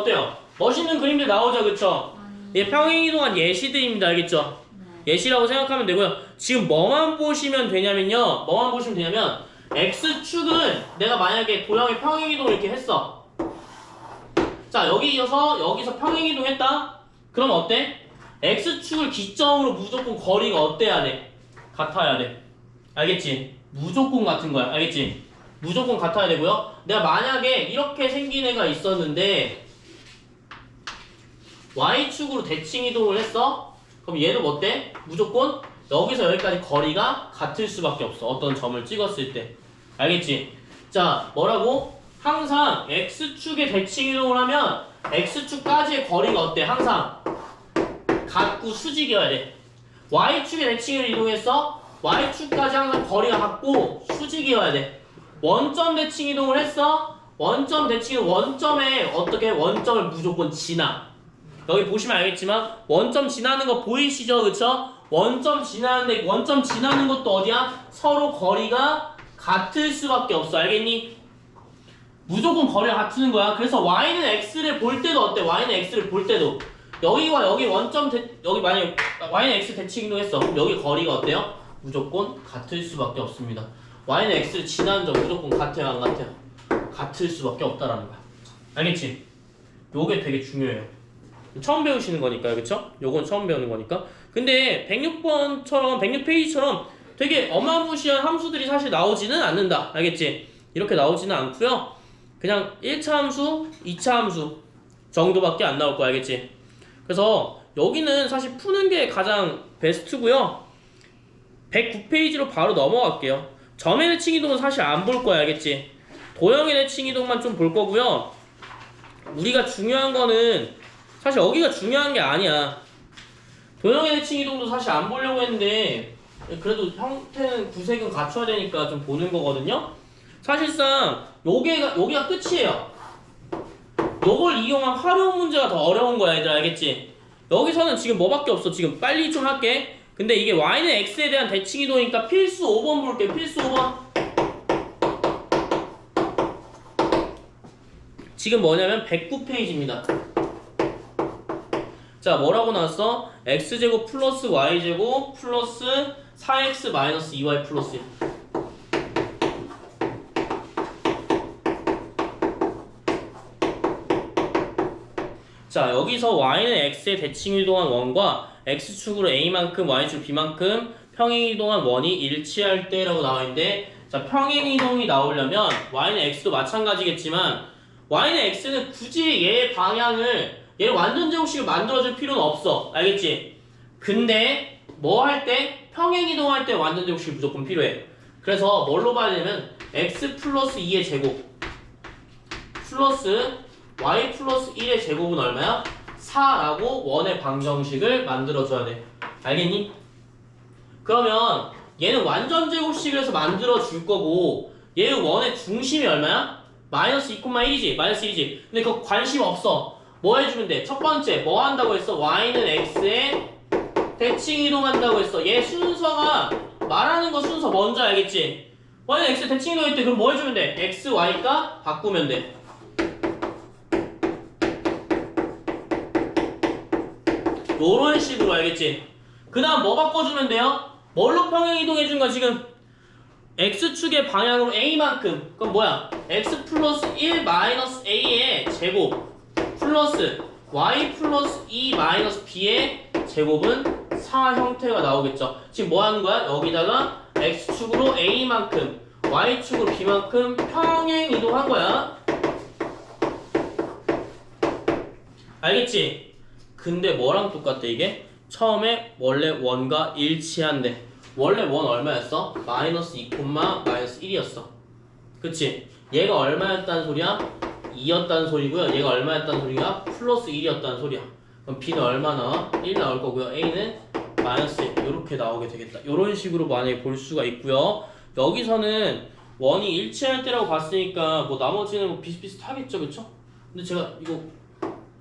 어때요? 멋있는 그림들 나오죠, 그쵸? 예, 평행이동한 예시들입니다, 알겠죠? 예시라고 생각하면 되고요. 지금 뭐만 보시면 되냐면요. 뭐만 보시면 되냐면 x축은 내가 만약에 도형의 평행이동을 이렇게 했어. 자, 여기 이어서 여기서 평행이동 했다. 그럼 어때? x축을 기점으로 무조건 거리가 어때야 돼? 같아야 돼. 알겠지? 무조건 같은 거야. 알겠지? 무조건 같아야 되고요. 내가 만약에 이렇게 생긴 애가 있었는데 y축으로 대칭 이동을 했어? 그럼 뭐 어때? 무조건 여기서 여기까지 거리가 같을 수밖에 없어. 어떤 점을 찍었을 때. 알겠지? 자, 뭐라고? 항상 x축에 대칭 이동을 하면 x축까지의 거리가 어때? 항상 같고 수직이어야 돼. y축에 대칭을 이동했어? y축까지 항상 거리가 같고 수직이어야 돼. 원점 대칭 이동을 했어? 원점 대칭은 원점에 어떻게 원점을 무조건 지나. 여기 보시면 알겠지만 원점 지나는 거 보이시죠? 그쵸? 원점 지나는데 원점 지나는 것도 어디야? 서로 거리가 같을 수밖에 없어. 알겠니? 무조건 거리가 같은 거야. 그래서 y는 x를 볼 때도 어때? y는 x를 볼 때도 여기와 여기 원점 대, 여기 만약에 y는 x 대칭 이동했어. 그럼 여기 거리가 어때요? 무조건 같을 수밖에 없습니다. y는 x를 지나는 점 무조건 같아요, 안 같아요? 같을 수밖에 없다라는 거야. 알겠지? 요게 되게 중요해요. 처음 배우시는 거니까, 그쵸? 요건 처음 배우는 거니까. 근데 106번처럼, 106페이지처럼 되게 어마무시한 함수들이 사실 나오지는 않는다. 알겠지? 이렇게 나오지는 않고요 그냥 1차 함수, 2차 함수 정도밖에 안 나올 거야, 알겠지? 그래서 여기는 사실 푸는 게 가장 베스트고요 109페이지로 바로 넘어갈게요. 점의 대칭 이동은 사실 안 볼 거야, 알겠지? 도형의 대칭 이동만 좀 볼 거고요. 우리가 중요한 거는 사실 여기가 중요한 게 아니야. 도형의 대칭 이동도 사실 안 보려고 했는데 그래도 형태는 구색은 갖춰야 되니까 좀 보는 거거든요. 사실상 요게가 여기가 끝이에요. 요걸 이용한 활용 문제가 더 어려운 거야, 얘들 알겠지? 여기서는 지금 뭐밖에 없어. 지금 빨리 좀 할게. 근데 이게 y는 x에 대한 대칭 이동이니까 필수 5번 볼게. 필수 5번. 지금 뭐냐면 109페이지입니다. 자, 뭐라고 나왔어? x제곱 플러스 y제곱 플러스 4x 마이너스 2y 플러스 1. 자, 여기서 y는 x의 대칭 이동한 원과 x축으로 a만큼 y축 b만큼 평행 이동한 원이 일치할 때라고 나와 있는데 자, 평행 이동이 나오려면 y는 x도 마찬가지겠지만 y는 x는 굳이 얘의 방향을 얘를 완전 제곱식을 만들어줄 필요는 없어. 알겠지? 근데 뭐 할 때 평행 이동할 때 완전 제곱식이 무조건 필요해. 그래서 뭘로 봐야 되냐면 x 플러스 2의 제곱 플러스 y 플러스 1의 제곱은 얼마야? 4라고 원의 방정식을 만들어줘야 돼. 알겠니? 그러면 얘는 완전 제곱식에서 만들어줄 거고 얘의 원의 중심이 얼마야? 마이너스 2,1이지. 마이너스 1이지. 근데 그거 관심 없어. 뭐 해주면 돼? 첫 번째 뭐 한다고 했어? y는 x에 대칭 이동한다고 했어. 얘 순서가 말하는 거 순서 먼저 알겠지? y는 x에 대칭 이동할 때 그럼 뭐 해주면 돼? x, y가 바꾸면 돼. 요런 식으로 알겠지? 그 다음 뭐 바꿔주면 돼요? 뭘로 평행 이동해준 거야 지금? x축의 방향으로 a만큼 그럼 뭐야? x 플러스 1 마이너스 a의 제곱 플러스 y 플러스 2 마이너스 b의 제곱은 4 형태가 나오겠죠 지금 뭐 하는 거야? 여기다가 x축으로 a만큼 y축으로 b만큼 평행 이동한 거야 알겠지? 근데 뭐랑 똑같대 이게? 처음에 원래 원과 일치한대 원래 원 얼마였어? 마이너스 2, 마이너스 1이었어 그치? 얘가 얼마였다는 소리야? 2였다는 소리고요 얘가 얼마였다는 소리야? 플러스 1이었다는 소리야 그럼 B는 얼마 나와? 1 나올 거고요 A는 마이너스 1 이렇게 나오게 되겠다 이런 식으로 만약에 볼 수가 있고요 여기서는 원이 일치할 때라고 봤으니까 뭐 나머지는 뭐 비슷비슷하겠죠 그쵸? 근데 제가 이거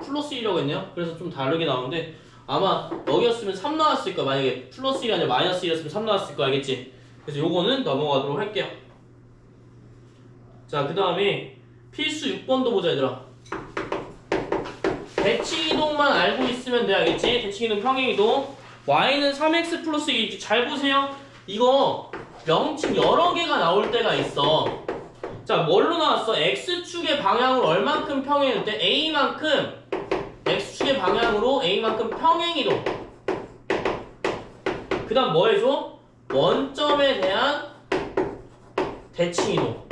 플러스 1이라고 했네요. 그래서 좀 다르게 나오는데 아마 여기였으면 3 나왔을 거야. 만약에 플러스 1이 아니라 마이너스 1이었으면 3 나왔을 거 알겠지? 그래서 요거는 넘어가도록 할게요. 자, 그 다음에 필수 6번도 보자 얘들아. 대칭 이동만 알고 있으면 돼야겠지? 대칭 이동, 평행 이동. y는 3x 플러스 2. 잘 보세요. 이거 명칭 여러 개가 나올 때가 있어. 자, 뭘로 나왔어? x축의 방향으로 얼만큼 평행일 때 a만큼 x축의 방향으로 a만큼 평행 이동. 그 다음 뭐 해줘? 원점에 대한 대칭 이동.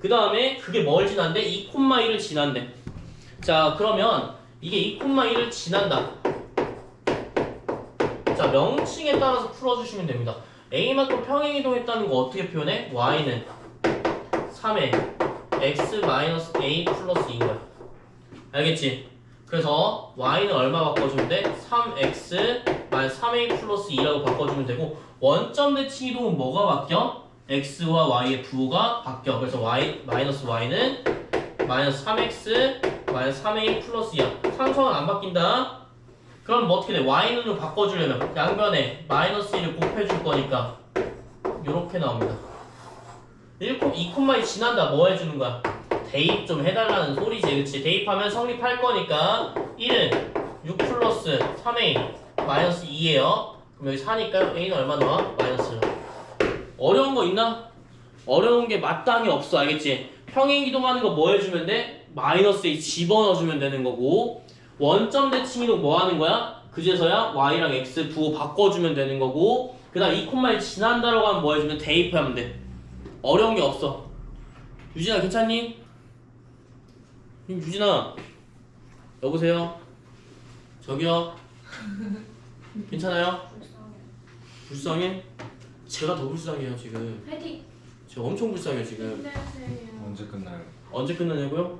그 다음에 그게 뭘 지난대? 2,1을 지난대. 자, 그러면 이게 2,1을 지난다. 자, 명칭에 따라서 풀어주시면 됩니다. A만큼 평행 이동했다는 거 어떻게 표현해? Y는 3의 X-A 플러스 2인 거야. 알겠지? 그래서 Y는 얼마 바꿔주면 돼? 3X 만 3A 플러스 2라고 바꿔주면 되고 원점 대칭 이동은 뭐가 바뀌어? X와 Y의 부호가 바뀌어. 그래서 Y 마이너스 Y는 마이너스 3X 마이너스 3A 플러스 2야. 상수항은 안 바뀐다. 그럼 뭐 어떻게 돼? Y는으로 바꿔주려면 양변에 마이너스 1을 곱해줄 거니까 이렇게 나옵니다. 1, 2콤마이 지난다 뭐 해주는 거야? 대입 좀 해달라는 소리지 그치? 대입하면 성립할 거니까 1은 6 플러스 3A 마이너스 2예요 그럼 여기 4니까 A는 얼마 나와? 마이너스 어려운 거 있나? 어려운 게 마땅히 없어 알겠지? 평행 이동하는 거 뭐 해주면 돼? 마이너스 A 집어넣어주면 되는 거고 원점 대칭 이동 뭐 하는 거야? 그제서야 Y랑 X 부호 바꿔주면 되는 거고 그 다음 2콤마를 지난다라고 하면 뭐 해주면 대입하면 돼 어려운 게 없어 유진아 괜찮니? 음, 유진아 여보세요 저기요 괜찮아요? 불쌍해? 제가 더 불쌍해요 지금 파이팅! 제가 엄청 불쌍해요 지금 힘내세요. 언제 끝나요? 언제 끝나냐고요?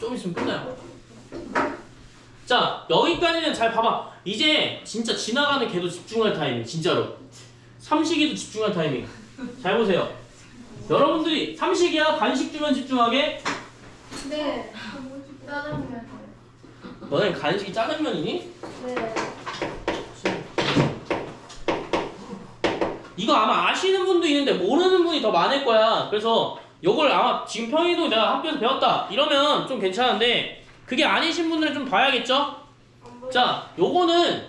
좀 있으면 끝나요 자 여기까지는 잘 봐봐 이제 진짜 지나가는 개도 집중할 타이밍 진짜로 삼식이도 집중할 타이밍 잘 보세요 여러분들이 삼식이야 간식 주면 집중하게 네. 짜장면. 너네 간식이 짜장면이니? 네. 이거 아마 아시는 분도 있는데 모르는 분이 더 많을 거야. 그래서 요걸 아마 지금 평이도 내가 학교에서 배웠다 이러면 좀 괜찮은데 그게 아니신 분들은 좀 봐야겠죠? 자, 요거는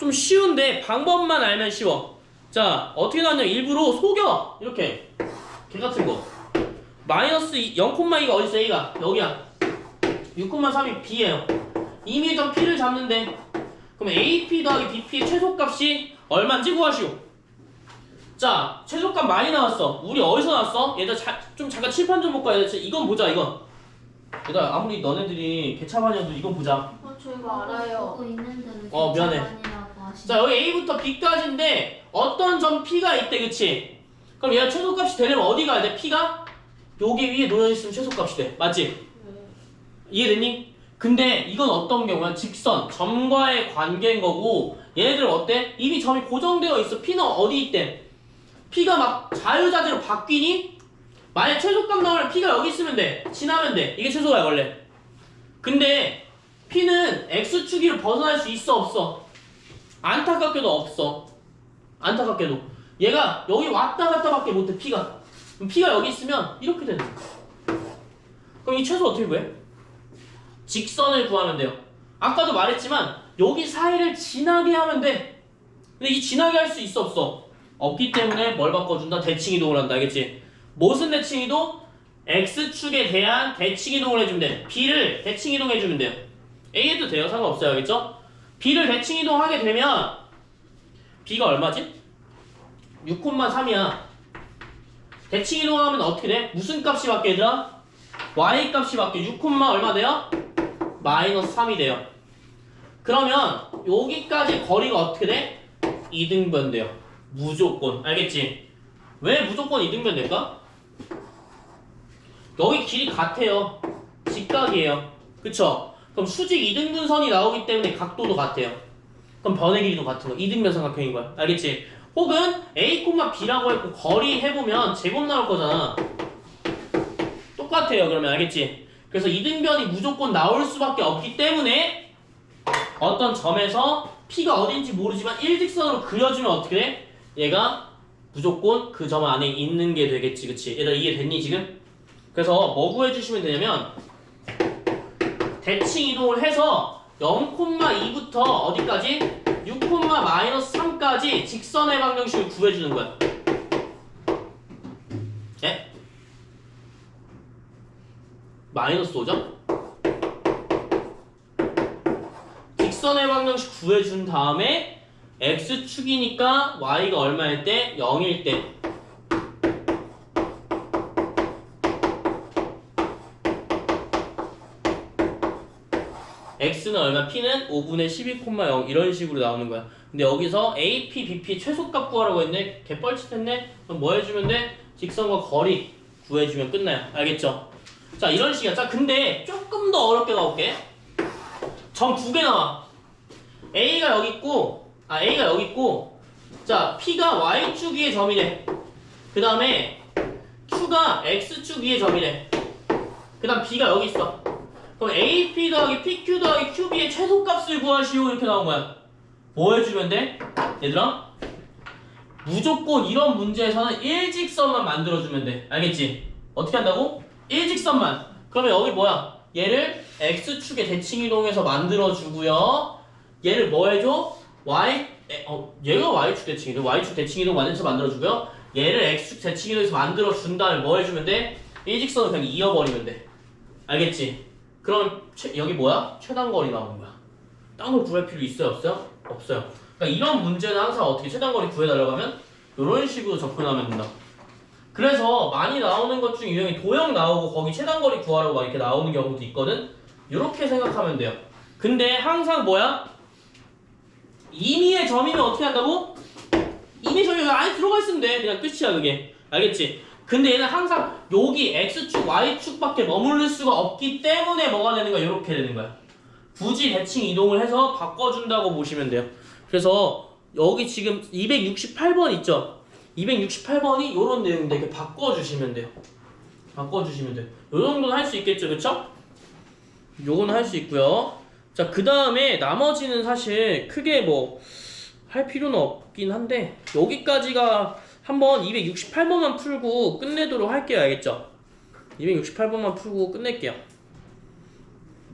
좀 쉬운데 방법만 알면 쉬워. 자, 어떻게 나왔냐? 일부러 속여 이렇게 개 같은 거. 마이너스 0,2가 어디 있어? A가 여기야. 6,3이 B예요. 이미 전 P를 잡는데 그럼 AP 더하기 BP의 최소값이 얼마인지 구하시오. 자, 최소값 많이 나왔어. 우리 어디서 나왔어? 얘들 자, 좀 잠깐 칠판 좀 볼까? 얘들 이건 보자, 이건. 얘들 아무리 너네들이 개차반이어도 이건 보자. 어, 저 이거 알아요. 있는데도 어, 미안해. 자, 여기 A부터 B까지인데 어떤 점 P가 있대, 그치? 그럼 얘가 최소값이 되려면 어디 가야 돼? P가? 여기 위에 놓여있으면 최소값이 돼. 맞지? 이해됐니? 근데 이건 어떤 경우야? 직선, 점과의 관계인 거고 얘네들 어때? 이미 점이 고정되어 있어. P는 어디 있대? P가 막 자유자재로 바뀌니? 만약 최소값 나오면 P가 여기 있으면 돼. 지나면 돼. 이게 최소야 원래. 근데 P는 X축위를 벗어날 수 있어 없어? 안타깝게도 없어. 안타깝게도. 얘가 여기 왔다 갔다 밖에 못해 P가. 그럼 P가 여기 있으면 이렇게 되는 거야. 그럼 이 최소 어떻게 구해? 직선을 구하면 돼요. 아까도 말했지만 여기 사이를 지나게 하면 돼. 근데 이 지나게 할 수 있어 없어? 없기 때문에 뭘 바꿔준다? 대칭 이동을 한다. 알겠지? 무슨 대칭 이동? x축에 대한 대칭 이동을 해주면 돼. b를 대칭 이동해주면 돼요. a에도 돼요. 상관없어요. 알겠죠? b를 대칭 이동하게 되면 b가 얼마지? 6,3이야. 대칭 이동하면 어떻게 돼? 무슨 값이 바뀌어 얘들아? y 값이 바뀌어 6, 얼마 돼요? 마이너스 3이 돼요. 그러면 여기까지 거리가 어떻게 돼? 이등변 돼요. 무조건. 알겠지? 왜 무조건 이등변 될까? 여기 길이 같아요. 직각이에요. 그쵸? 그럼 수직 이등분선이 나오기 때문에 각도도 같아요. 그럼 변의 길이도 같은 거. 이등변 삼각형인 거야. 알겠지? 혹은 A, B라고 했고 거리 해보면 제곱 나올 거잖아. 똑같아요. 그러면 알겠지? 그래서 이등변이 무조건 나올 수밖에 없기 때문에 어떤 점에서 P가 어딘지 모르지만 일직선으로 그려주면 어떻게 돼? 얘가 무조건 그 점 안에 있는 게 되겠지. 그치? 얘들아 이해됐니 지금? 그래서 뭐 구해주시면 되냐면 대칭 이동을 해서 0,2부터 어디까지? 6,-3까지 직선의 방정식을 구해주는 거야. 예? 마이너스 5죠? 직선의 방정식 구해준 다음에 x축이니까 y가 얼마일 때? 0일 때 x는 얼마? p는 5분의 12,0 이런 식으로 나오는 거야. 근데 여기서 a, p, b, p 최소값 구하라고 했네. 개뻘짓했네. 그럼 뭐 해주면 돼? 직선과 거리 구해주면 끝나요. 알겠죠? 자 이런 식이야. 자 근데 조금 더 어렵게 가볼게. 점 두 개 나와. a가 여기 있고, 아 a가 여기 있고, 자 p가 y축 위의 점이래. 그 다음에 q가 x축 위의 점이래. 그 다음 b가 여기 있어. 그럼 AP 더하기 PQ 더하기 QB의 최소값을 구하시오 이렇게 나온 거야. 뭐 해주면 돼? 얘들아? 무조건 이런 문제에서는 일직선만 만들어주면 돼. 알겠지? 어떻게 한다고? 일직선만. 그러면 여기 뭐야? 얘를 X축의 대칭이동해서 만들어주고요. 얘를 뭐 해줘? Y, 에, 어, 얘가 Y축 대칭이동, Y축 대칭이동 만들어서 만들어주고요. 얘를 X축 대칭이동해서 만들어준 다음에 뭐 해주면 돼? 일직선을 그냥 이어버리면 돼. 알겠지? 그럼 최- 여기 뭐야? 최단거리 나오는 거야. 딴걸 구할 필요 있어요? 없어요? 없어요. 그러니까 이런 문제는 항상 어떻게 최단거리 구해달라고 하면 이런 식으로 접근하면 된다. 그래서 많이 나오는 것 중에 유형이 도형 나오고 거기 최단거리 구하라고 막 이렇게 나오는 경우도 있거든. 이렇게 생각하면 돼요. 근데 항상 뭐야? 임의의 점이면 어떻게 한다고? 임의 점이 안에 들어가 있으면 돼. 그냥 끝이야 그게. 알겠지? 근데 얘는 항상 여기 x축, y축밖에 머무를 수가 없기 때문에 뭐가 되는 거야? 이렇게 되는 거야. 굳이 대칭 이동을 해서 바꿔준다고 보시면 돼요. 그래서 여기 지금 268번 있죠? 268번이 이런 내용인데 이렇게 바꿔주시면 돼요. 바꿔주시면 돼요. 요 정도는 할 수 있겠죠, 그쵸? 요거는 할 수 있고요. 자, 그 다음에 나머지는 사실 크게 뭐 할 필요는 없긴 한데 여기까지가 한번 268번만 풀고 끝내도록 할게요. 알겠죠? 268번만 풀고 끝낼게요.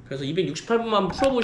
그래서 268번만 풀어보시고